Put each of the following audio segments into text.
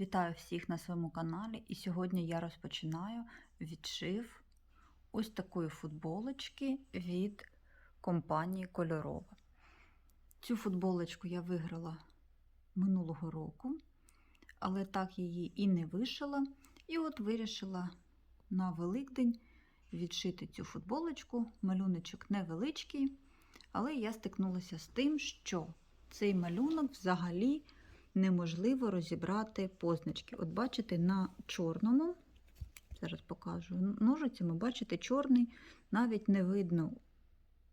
Вітаю всіх на своєму каналі, і сьогодні я розпочинаю відшив ось такої футболочки від компанії Кольорова. Цю футболочку я виграла минулого року, але так її і не вишила. І от вирішила на Великдень відшити цю футболочку. Малюночок невеличкий, але я стикнулася з тим, що цей малюнок взагалі неможливо розібрати позначки. От бачите, на чорному, зараз покажу, ножицями, бачите, чорний, навіть не видно,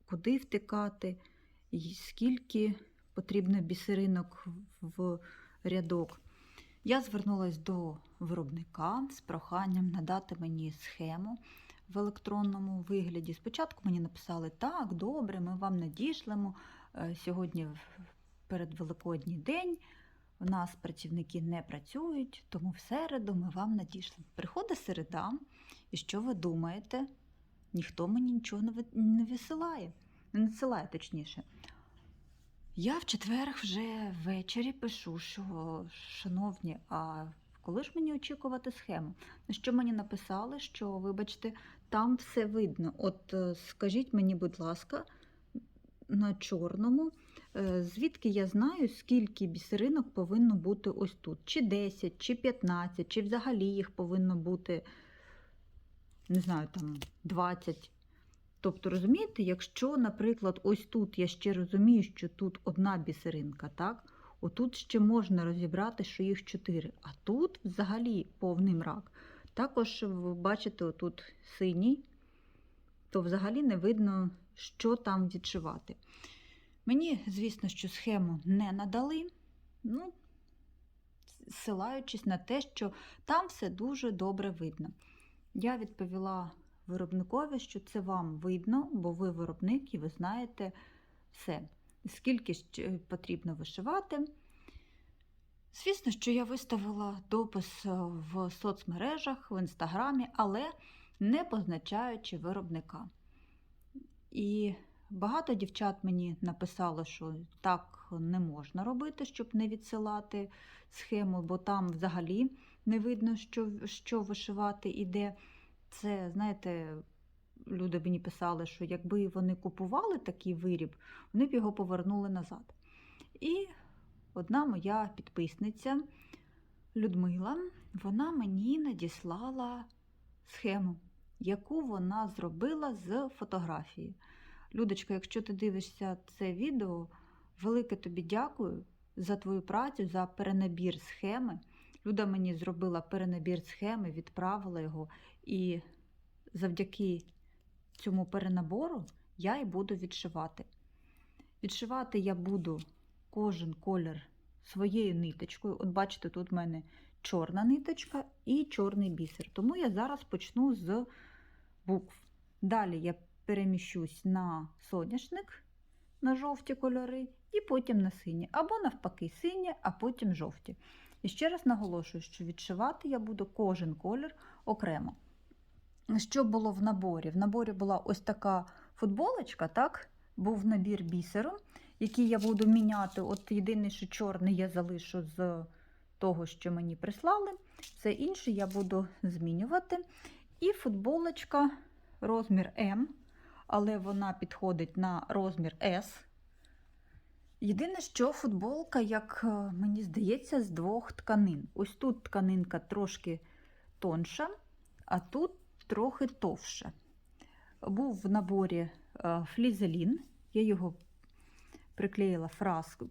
куди втикати, і скільки потрібно бісеринок в рядок. Я звернулася до виробника з проханням надати мені схему в електронному вигляді. Спочатку мені написали, так, добре, ми вам надішлемо. Сьогодні перед Великодній день. У нас працівники не працюють, тому в середу ми вам надійшли. Приходить середа, і що ви думаєте? Ніхто мені нічого не висилає, не надсилає точніше. Я в четвер вже ввечері пишу, що, шановні, а коли ж мені очікувати схему? На що мені написали, що, вибачте, там все видно. От скажіть мені, будь ласка, на чорному, звідки я знаю, скільки бісеринок повинно бути ось тут. Чи 10, чи 15, чи взагалі їх повинно бути, не знаю, там 20. Тобто, розумієте, якщо, наприклад, ось тут я ще розумію, що тут одна бісеринка, так? Отут ще можна розібрати, що їх 4, а тут взагалі повний мрак. Також ви бачите, отут синій, то взагалі не видно, що там відшивати. Мені, звісно, що схему не надали, ну, ссилаючись на те, що там все дуже добре видно. Я відповіла виробникові, що це вам видно, бо ви виробник і ви знаєте все, скільки потрібно вишивати. Звісно, що я виставила допис в соцмережах, в інстаграмі, але не позначаючи виробника. І багато дівчат мені написало, що так не можна робити, щоб не відсилати схему, бо там взагалі не видно, що що вишивати іде. Це, знаєте, люди мені писали, що якби вони купували такий виріб, вони б його повернули назад. І одна моя підписниця Людмила, вона мені надіслала схему яку вона зробила з фотографії. Людочка, якщо ти дивишся це відео, велике тобі дякую за твою працю, за перенабір схеми. Люда мені зробила перенабір схеми, відправила його, і завдяки цьому перенабору я і буду відшивати. Відшивати я буду кожен колір своєю ниточкою. От бачите, тут в мене чорна ниточка і чорний бісер. Тому я зараз почну з букв. Далі я переміщусь на соняшник, на жовті кольори, і потім на сині. Або навпаки, сині, а потім жовті. І ще раз наголошую, що відшивати я буду кожен колір окремо. Що було в наборі? В наборі була ось така футболочка, так? був набір бісеру, який я буду міняти. От єдиний, що чорний я залишу з того, що мені прислали. Все інше я буду змінювати. І футболочка розмір М, але вона підходить на розмір S. Єдине, що футболка, як е, мені здається, з двох тканин. Ось тут тканинка трошки тонша, а тут трохи товша. Був в наборі е, флізелін, я його приклеїла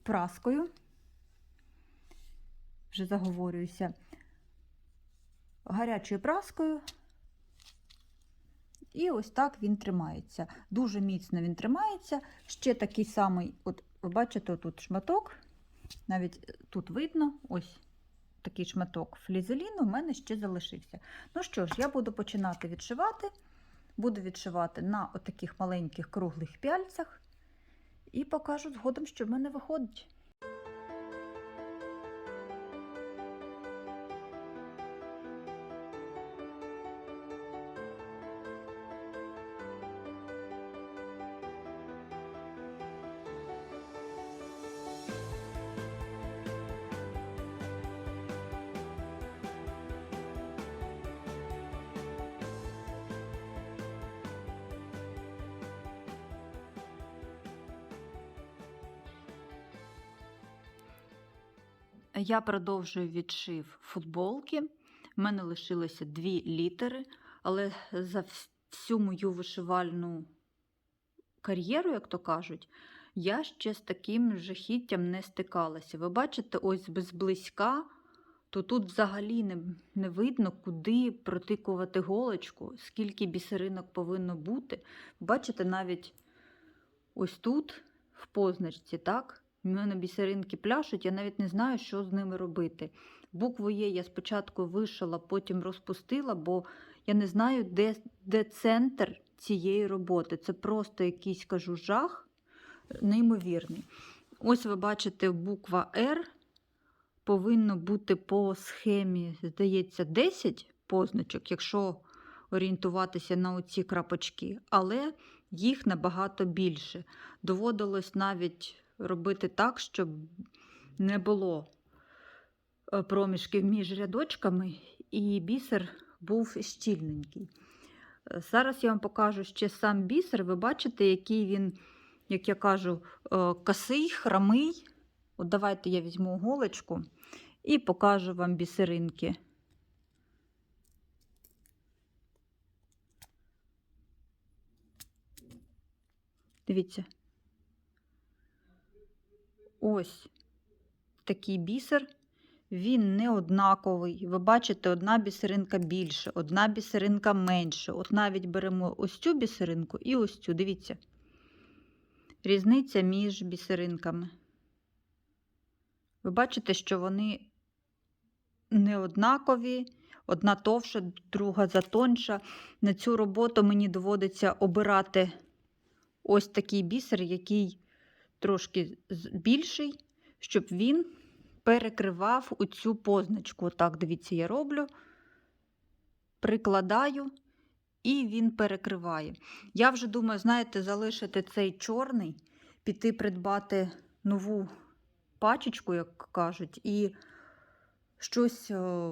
праскою, вже заговорююся, гарячою праскою. І ось так він тримається. Дуже міцно він тримається. Ще такий самий, от ви бачите, тут шматок, навіть тут видно, ось такий шматок флізеліну у мене ще залишився. Ну що ж, я буду починати відшивати. Буду відшивати на отаких маленьких круглих пяльцях і покажу згодом, що в мене виходить. Я продовжую відшив футболки. У мене лишилося дві літери, але за всю мою вишивальну кар'єру, як то кажуть, я ще з таким жахіттям не стикалася. Ви бачите, ось зблизька, то тут взагалі не, не видно, куди протикувати голочку, скільки бісеринок повинно бути. Бачите, навіть ось тут, в позначці, так? У мене бісеринки пляшуть, я навіть не знаю, що з ними робити. Букву Є я спочатку вишила, потім розпустила, бо я не знаю, де, де центр цієї роботи. Це просто якийсь кажу жах неймовірний. Ось ви бачите, буква R повинно бути по схемі, здається, 10 позначок, якщо орієнтуватися на оці крапочки, але їх набагато більше. Доводилось навіть робити так, щоб не було е, проміжків між рядочками, і бісер був щільненький. Е, Зараз я вам покажу ще сам бісер. Ви бачите, який він, як я кажу, е, косий, хромий. От давайте я візьму голочку і покажу вам бісеринки. Дивіться. Ось такий бісер. Він не однаковий. Ви бачите, одна бісеринка більше, одна бісеринка менше. От навіть беремо ось цю бісеринку і ось цю. Дивіться. Різниця між бісеринками. Ви бачите, що вони не однакові, одна товша, друга затонша. На цю роботу мені доводиться обирати ось такий бісер, який трошки більший, щоб він перекривав у цю позначку. Отак, дивіться, я роблю, прикладаю, і він перекриває. Я вже думаю, знаєте, залишити цей чорний, піти придбати нову пачечку, як кажуть, і щось е,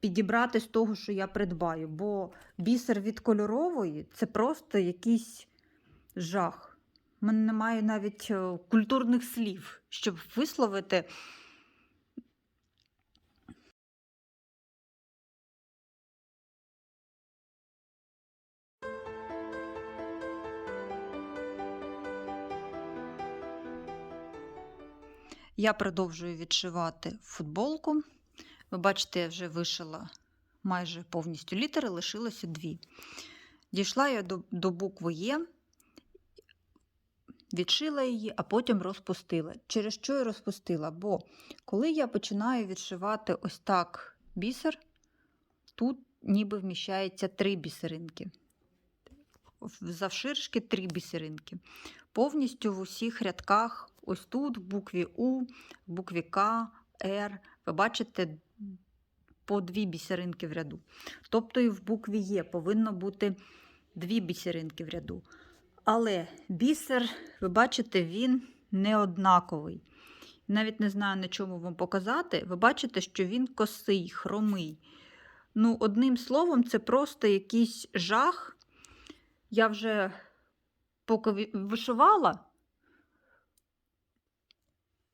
підібрати з того, що я придбаю. Бо бісер від кольорової це просто якийсь жах. У мене немає навіть е, культурних слів, щоб висловити. Я продовжую відшивати футболку. Ви бачите, я вже вишила майже повністю літери, лишилося дві. Дійшла я до, до букви Є, відшила її, а потім розпустила. Через що я розпустила? Бо коли я починаю відшивати ось так бісер, тут ніби вміщається три бісеринки. Завширшки три бісеринки. Повністю в усіх рядках, ось тут, в букві У, в букві К, Р, ви бачите по дві бісеринки в ряду. Тобто і в букві Є повинно бути дві бісеринки в ряду. Але бісер, ви бачите, він не однаковий. Навіть не знаю, на чому вам показати. Ви бачите, що він косий, хромий. Ну, одним словом, це просто якийсь жах. Я вже поки вишивала.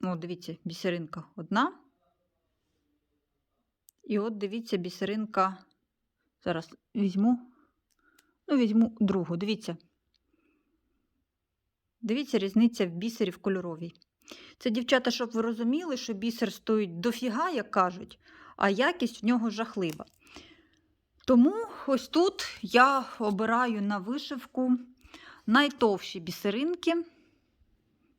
О, дивіться, бісеринка одна. І от дивіться, бісеринка. Зараз візьму. Ну, візьму другу. Дивіться. Дивіться, різниця в бісері в кольоровій. Це, дівчата, щоб ви розуміли, що бісер стоїть дофіга, як кажуть, а якість в нього жахлива. Тому ось тут я обираю на вишивку найтовші бісеринки.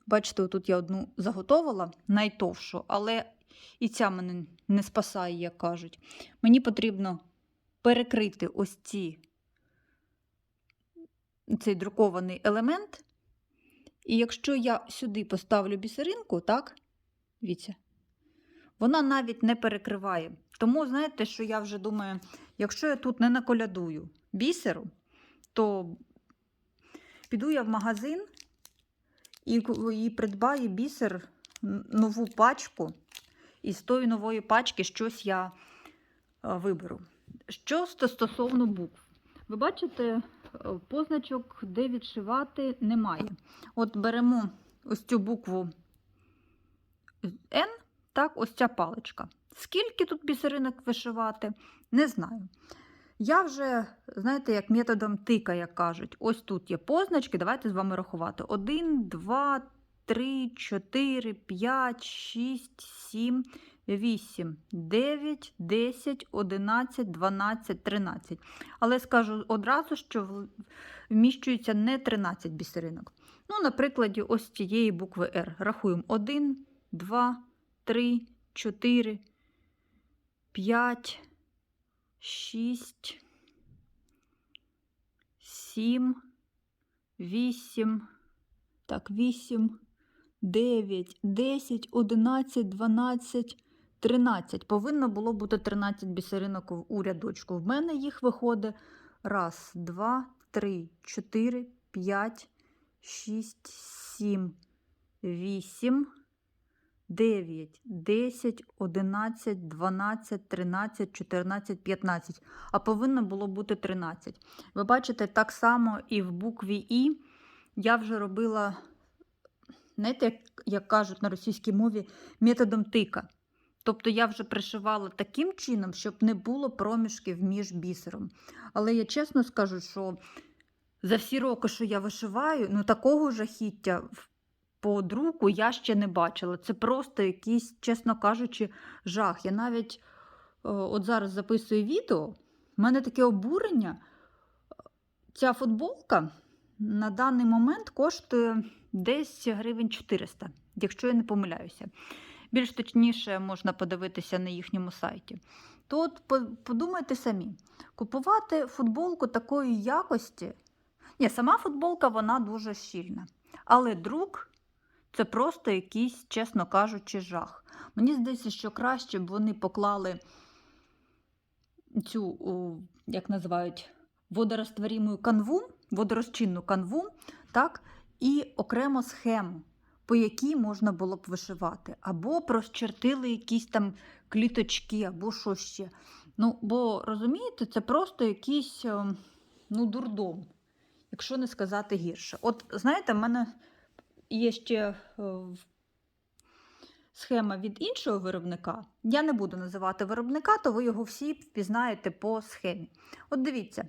Бачите, тут я одну заготовила, найтовшу, але і ця мене не спасає, як кажуть. Мені потрібно перекрити ось ці, цей друкований елемент. І якщо я сюди поставлю бісеринку, так, дивіться, вона навіть не перекриває. Тому, знаєте, що я вже думаю, якщо я тут не наколядую бісеру, то піду я в магазин і, і придбаю бісер, нову пачку, і з тої нової пачки щось я е, виберу. Що стосовно букв, ви бачите, позначок, де відшивати, немає. От беремо ось цю букву N, Так, ось ця паличка. Скільки тут бісеринок вишивати, не знаю. Я вже, знаєте, як методом тика, як кажуть, ось тут є позначки, давайте з вами рахувати. 1, 2, 3, 4, 5, 6, 7, 8, 9, 10, 11, 12, 13. Але скажу одразу, що вміщується не 13 бісеринок. Ну, на прикладі ось цієї букви R. Рахуємо 1, 2, 3, 4, 5, 6, 7, 8, так, 8, 9, 10, 11, 12, 13. Повинно було бути 13 бісеринок у рядочку. В мене їх виходить раз, два, три, чотири, п'ять, шість, сім, вісім, 9, 10, 11, 12, 13, 14, 15. А повинно було бути 13. Ви бачите, так само і в букві І я вже робила, знаєте, як, як кажуть на російській мові, методом тика. Тобто я вже пришивала таким чином, щоб не було проміжків між бісером. Але я чесно скажу, що за всі роки, що я вишиваю, ну такого жахіття по друку я ще не бачила. Це просто якийсь, чесно кажучи, жах. Я навіть е, от зараз записую відео, в мене таке обурення. Ця футболка на даний момент коштує десь гривень 400, якщо я не помиляюся. Більш точніше можна подивитися на їхньому сайті. То от подумайте самі, купувати футболку такої якості. Ні, сама футболка вона дуже щільна. Але друк це просто якийсь, чесно кажучи, жах. Мені здається, що краще б вони поклали цю, як називають, водорозтворіму канву, водорозчинну канву, так, і окремо схему, по якій можна було б вишивати. Або прощертили якісь там кліточки, або що ще. Ну, бо розумієте, це просто якийсь е, ну, дурдом, якщо не сказати гірше. От знаєте, в мене є ще е, схема від іншого виробника. Я не буду називати виробника, то ви його всі впізнаєте по схемі. От дивіться,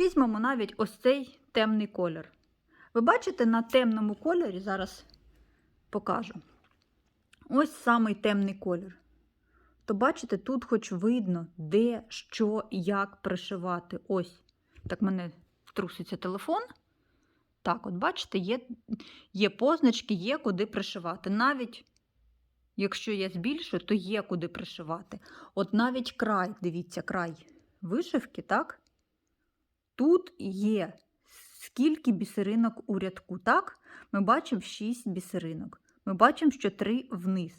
візьмемо навіть ось цей темний колір. Ви бачите, на темному кольорі зараз покажу. Ось самий темний колір. То бачите, тут хоч видно, де, що, як пришивати. Ось. Так, в мене труситься телефон. Так, от бачите, є, є позначки, є куди пришивати. Навіть якщо я збільшую, то є куди пришивати. От навіть край, дивіться, край вишивки, так? Тут є скільки бісеринок у рядку, так? Ми бачимо 6 бісеринок. Ми бачимо, що 3 вниз.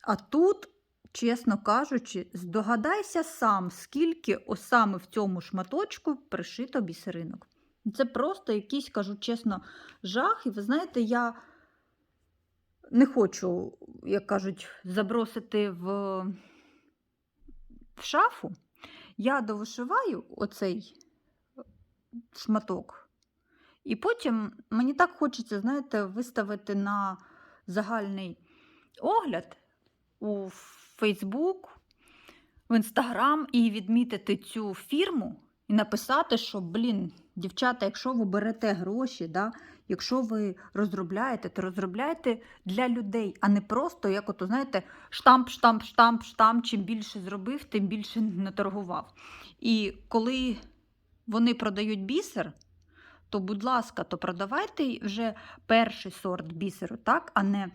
А тут, чесно кажучи, здогадайся сам, скільки саме в цьому шматочку пришито бісеринок. Це просто якийсь, кажу чесно, жах. І ви знаєте, я не хочу, як кажуть, забросити в, в шафу. Я довишиваю оцей шматок. І потім мені так хочеться, знаєте, виставити на загальний огляд у Фейсбук, в Інстаграм і відмітити цю фірму і написати, що, блін, дівчата, якщо ви берете гроші, да, якщо ви розробляєте, то розробляйте для людей, а не просто, як ото, знаєте, штамп, штамп, штамп, штамп. Чим більше зробив, тим більше не торгував. І коли вони продають бісер, то, будь ласка, то продавайте вже перший сорт бісеру, так, а не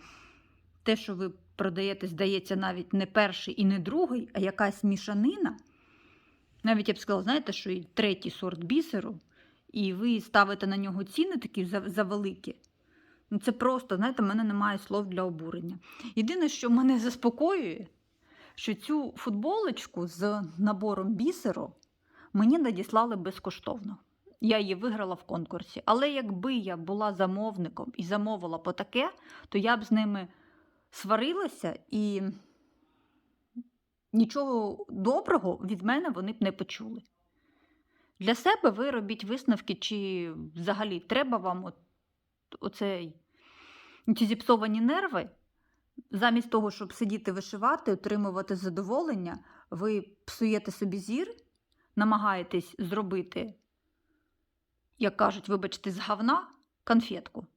те, що ви продаєте, здається, навіть не перший і не другий, а якась мішанина. Навіть я б сказала, знаєте, що і третій сорт бісеру, і ви ставите на нього ціни такі за- завеликі. Ну, це просто, знаєте, в мене немає слов для обурення. Єдине, що мене заспокоює, що цю футболочку з набором бісеру мені надіслали безкоштовно. Я її виграла в конкурсі. Але якби я була замовником і замовила по таке, то я б з ними сварилася і нічого доброго від мене вони б не почули. Для себе ви робіть висновки, чи взагалі треба вам оцей, ці зіпсовані нерви Замість того, щоб сидіти вишивати, отримувати задоволення, ви псуєте собі зір, намагаєтесь зробити, як кажуть, вибачте, з говна конфетку.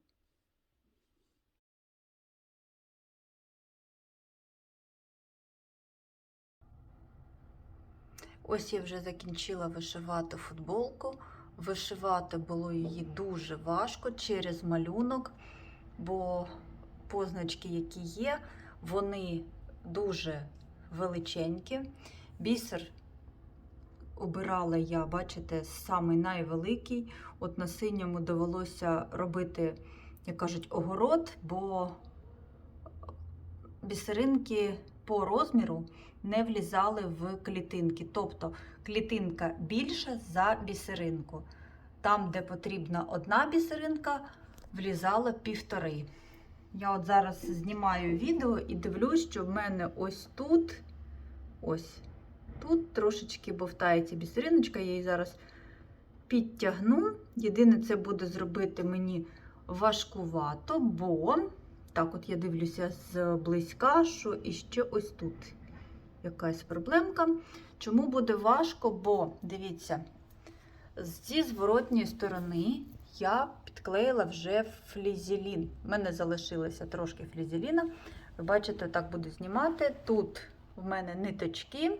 Ось я вже закінчила вишивати футболку. Вишивати було її дуже важко через малюнок, бо позначки, які є, вони дуже величенькі. Бісер обирала я, бачите, самий найвеликий. От на синьому довелося робити, як кажуть, огород, бо бісеринки по розміру не влізали в клітинки. Тобто клітинка більша за бісеринку. Там, де потрібна одна бісеринка, влізала півтори. Я от зараз знімаю відео і дивлюсь, що в мене ось тут, ось тут трошечки бовтається бісериночка, я її зараз підтягну. Єдине, це буде зробити мені важкувато, бо так, от я дивлюся зблизька, що іще ось тут якась проблемка. Чому буде важко? Бо, дивіться, зі зворотньої сторони я підклеїла вже флізелін. У мене залишилося трошки флізеліна. Ви бачите, так буду знімати. Тут в мене ниточки,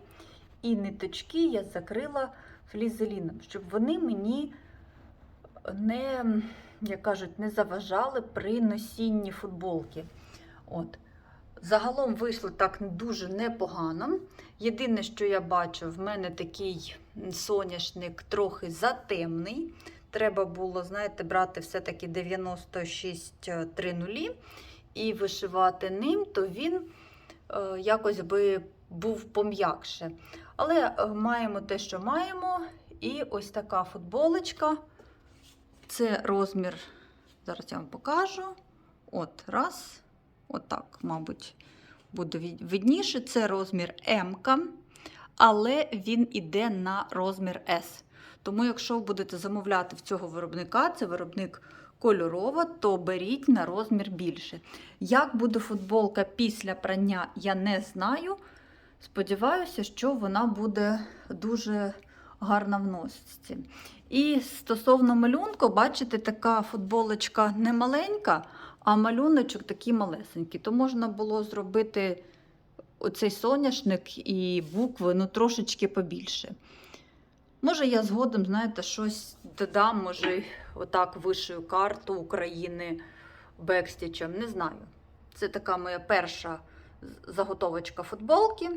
і ниточки я закрила флізеліном, щоб вони мені не, як кажуть, не заважали при носінні футболки. От. Загалом вийшло так дуже непогано. Єдине, що я бачу, в мене такий соняшник трохи затемний. Треба було, знаєте, брати все-таки 9630 і вишивати ним, то він е, якось би був пом'якше. Але е, маємо те, що маємо. І ось така футболочка. Це розмір, зараз я вам покажу. От, раз. Отак, мабуть, буде видніше. Це розмір М, але він іде на розмір S. Тому, якщо ви будете замовляти в цього виробника, це виробник кольорова, то беріть на розмір більше. Як буде футболка після прання, я не знаю. Сподіваюся, що вона буде дуже гарна в носці. І стосовно малюнку, бачите, така футболочка не маленька, а малюночок такий малесенький. То можна було зробити оцей соняшник і букви ну, трошечки побільше. Може, я згодом, знаєте, щось додам, може, отак вишию карту України бекстічем. Не знаю. Це така моя перша заготовочка футболки.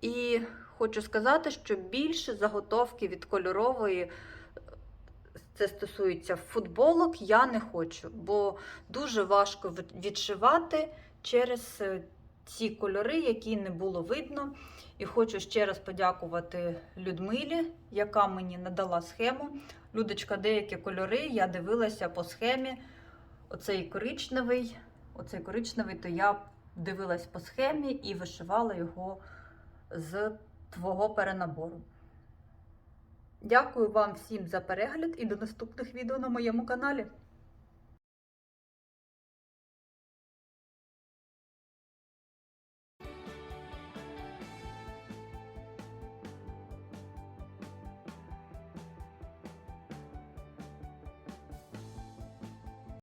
І хочу сказати, що більше заготовки від кольорової, це стосується футболок, я не хочу, бо дуже важко відшивати через ці кольори, які не було видно. І хочу ще раз подякувати Людмилі, яка мені надала схему. Людочка, деякі кольори, я дивилася по схемі. Оцей коричневий, оцей коричневий, то я дивилась по схемі і вишивала його з твого перенабору. Дякую вам всім за перегляд і до наступних відео на моєму каналі.